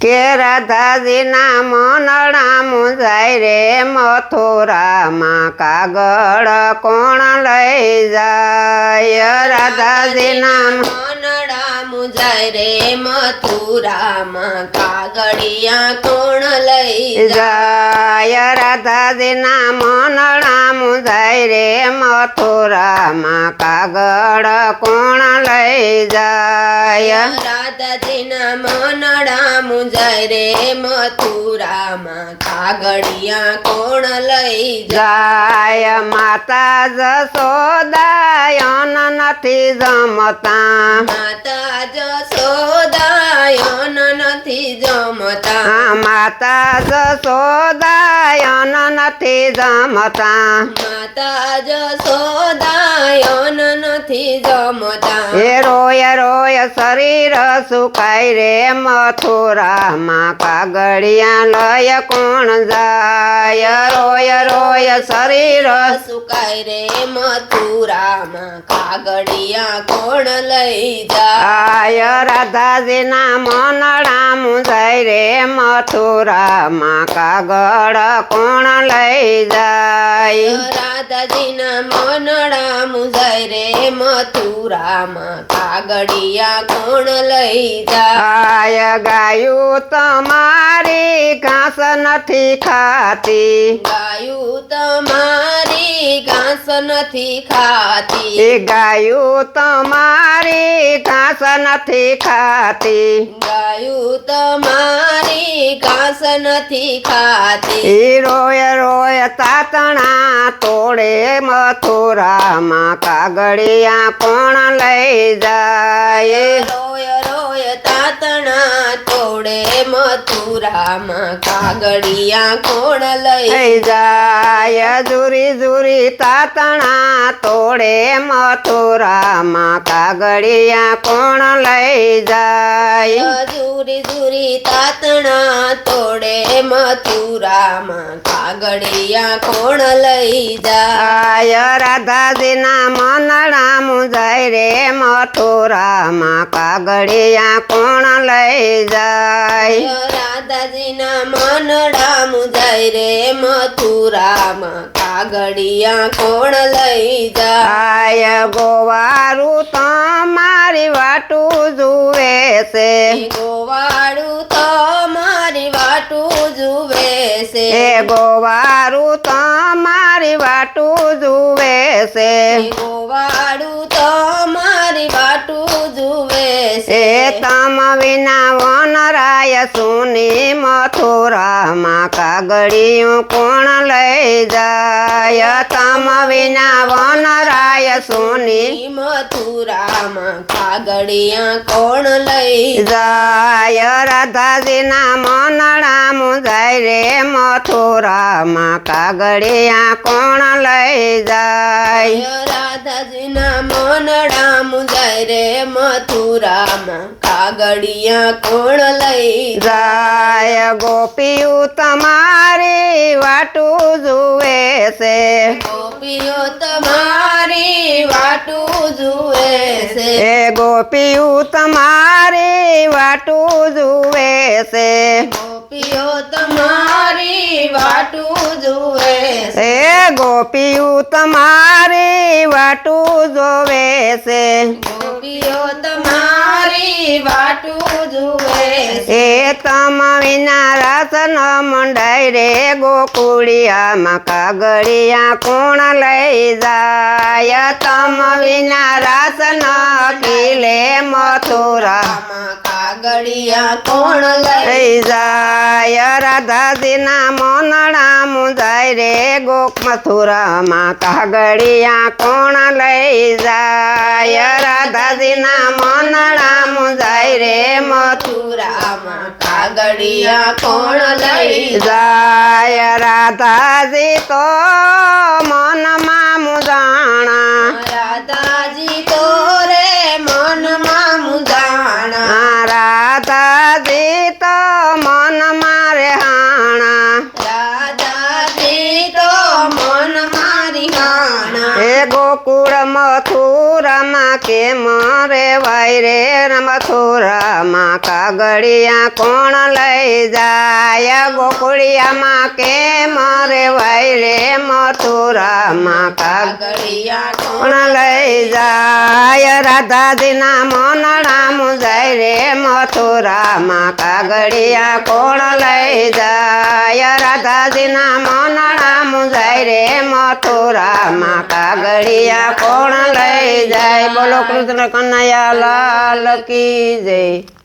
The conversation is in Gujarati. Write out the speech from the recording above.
કે રાધાજીના મનડા મુંજાય રે મથુરામાં કાગળ કોણ લઈ જાય? રાધાજીના મનડા મુજાય રે મથુરામાં કાગળિયા કોણ લઈ જાય રાધાજીના મનડા જાય રે મથુરામાં કાગળ કોણ લઈ જાય? રાધાજીના મનડા જાય રે મથુરામાં કાગળિયા કોણ લઈ જાય? માતા જસોદાયન નથી જમતા. માતા જસોદાયન નથી જમતા. માતા જસોદાયન નથી જમતા. માતા જસોદાયન નથી જમતા. એ રોય રોય શરીર સુકાય રે મથુરામાં. કાગડિયા લય કોણ જાય? રોય રોય શરીર સુકાય રે મથુરામાં. કાગડિયા કોણ લઈ જાય? આય રાધાજીના મનડા મુજાય રે મથુરામાં કાગળ કોણ લઈ જાય? રાધાજીના મનડા મુજાય રે મથુરામાં કાગડિયા કોણ લઈ જાય ગાયું તમારી ઘાસ નથી ખાતી. ગાયું તમારી ઘાસ નથી ખાતી. ગાયું તમારી ઘાસ નથી ખાતી. ગાયું તમારી ઘાસ નથી ખાતી. રોય રોય તાતણા તોડે મથુરામાં કાગળિયા કોણ લઈ જાય. રોય તાતણા તોડે મથુરામાં કાગડિયા કોણ લઈ જાય જુરી જુરી તાતણા તોડે મથુરામાં કાગડિયા કોણ લઈ જાય. જુરી જુરી તાતણા તોડે મથુરામાં કાગડિયા કોણ લઈ જાય રાધાજીના મનડા મુજાય રે મથુરામાં કાગડિયા કોણ લઈ જાય? રાધાજીના મનડા મુજાય રે મથુરામાં કાગડિયા કોણ લઈ જાય? ગોવારું તો મારી વાટું જુએ છે. ગોવાળું તો મારી વાટું જુએ છે. ગોવારું તો મારી વાટું જુએ છે. ગોવાળું એ તમ વિના વનરાય સુની મથુરામાં કાગડિયું કોણ લઈ જાય? તમ વિના વનરાય સુની મથુરામાં કાગડિયા કોણ લઈ જાય? રાધાજીના મનડા મુજાય રે મથુરામાં કાગડિયા કોણ લઈ જાય? રાધાજીના મનડા મુજાય રે મથુરામાં કાગળિયા કોણ લઈ જાય? ગોપીઓ તમારી વાટું જુએ છે. ગોપીઓ તમારી વાટું જુએ છે. એ ગોપીઓ તમારી વાટું જુએ છે. ગોપીઓ તમારી એ ગોપીઓ તમારી વાટું જોવે છે. ગોપીઓ તમારી વાટું જુએ તમ વિના રસન મંડાય રે ગોકુળિયામાં કાગળિયા કોણ લઈ જાય? તમ વિના રસન કિલે મથુરા. કાગળિયા કોણ લઈ જાય? રાધાજીના મનડા મુજાય રે ગોક મથુરામાં કાગળિયા કોણ લઈ જાય? રાધાજીના મનડા કાગળિયા કોણ લઈ જાય રાધાજી તો મનમાં મથુરામાં કે મરે વાય રે મથુરામાં કાગળિયા કોણ લઈ જાય? ગોકુળિયામાં કે મરે વાય રે મથુરામાં કાગ કાગળિયા કોણ કોણ લઈ જાય રાધાજીના મન રામ, જય રે મથુરામાં કાગડિયા કોણ લઈ જાય? રાધાજીના મન રામ, જય રે મથુરામાં કાગડિયા કોણ લઈ જાય? બોલો કૃષ્ણ કનૈયા લાલ કી જય.